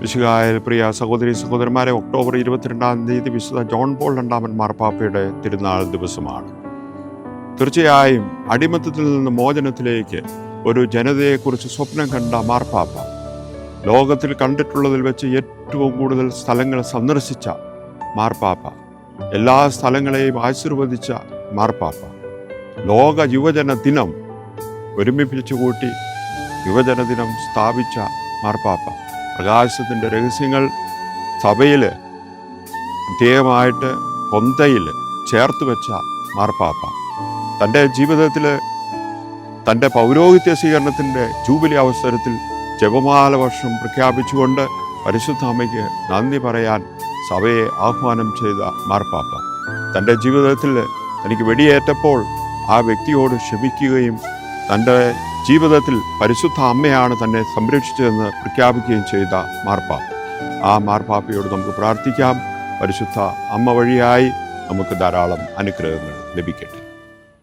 വിശുകായ പ്രിയ സഹോദരി സഹോദരന്മാരെ ഒക്ടോബർ ഇരുപത്തിരണ്ടാം തീയതി വിശുദ്ധ ജോൺ പോൾ രണ്ടാമൻ മാർപ്പാപ്പയുടെ തിരുനാൾ ദിവസമാണ്. തീർച്ചയായും അടിമത്തത്തിൽ നിന്ന് മോചനത്തിലേക്ക് ഒരു ജനതയെക്കുറിച്ച് സ്വപ്നം കണ്ട മാർപ്പാപ്പ ലോകത്തിൽ കണ്ടിട്ടുള്ളതിൽ വെച്ച് ഏറ്റവും കൂടുതൽ സ്ഥലങ്ങൾ സന്ദർശിച്ച മാർപ്പാപ്പ എല്ലാ സ്ഥലങ്ങളെയും ആശീർവദിച്ച മാർപ്പാപ്പ. ലോക യുവജന ദിനം ഒരുമിപ്പിച്ചു കൂട്ടി യുവജന ദിനം സ്ഥാപിച്ച മാർപ്പാപ്പ. പ്രകാശത്തിന്റെ രഹസ്യങ്ങൾ സഭയിൽ പ്രത്യേകമായിട്ട് കൊന്തയിൽ ചേർത്ത് വെച്ച മാർപ്പാപ്പ. തന്റെ ജീവിതത്തിൽ തന്റെ പൗരോഹിത്യ സ്വീകരണത്തിന്റെ ജൂബിലി അവസരത്തിൽ ജപമാല വർഷം പ്രഖ്യാപിച്ചുകൊണ്ട് പരിശുദ്ധ അമ്മയ്ക്ക് നന്ദി പറയാൻ സഭയെ ആഹ്വാനം ചെയ്ത മാർപ്പാപ്പ. തന്റെ ജീവിതത്തിൽ തനിക്ക് വെടിയേറ്റപ്പോൾ ആ വ്യക്തിയോട് ക്ഷമിക്കുകയും തന്റെ ജീവിതത്തിൽ പരിശുദ്ധ അമ്മയാണ് തന്നെ സംരക്ഷിച്ചതെന്ന് പ്രഖ്യാപിക്കുകയും ചെയ്ത മാർപ്പാപ്പ. ആ മാർപ്പാപ്പയോട് നമുക്ക് പ്രാർത്ഥിക്കാം. പരിശുദ്ധ അമ്മ വഴിയായി നമുക്ക് ധാരാളം അനുഗ്രഹങ്ങൾ ലഭിക്കട്ടെ.